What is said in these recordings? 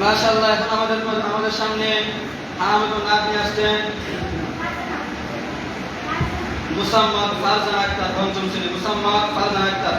মাশাআল্লাহ। আমাদের সামনে আহমেদ নাতি আসছেন মুসাম্মাদ ফারজান আক্তার পঞ্চম শ্রেণি মুসাম্মাদ ফারজান আক্তার।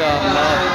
Masya Allah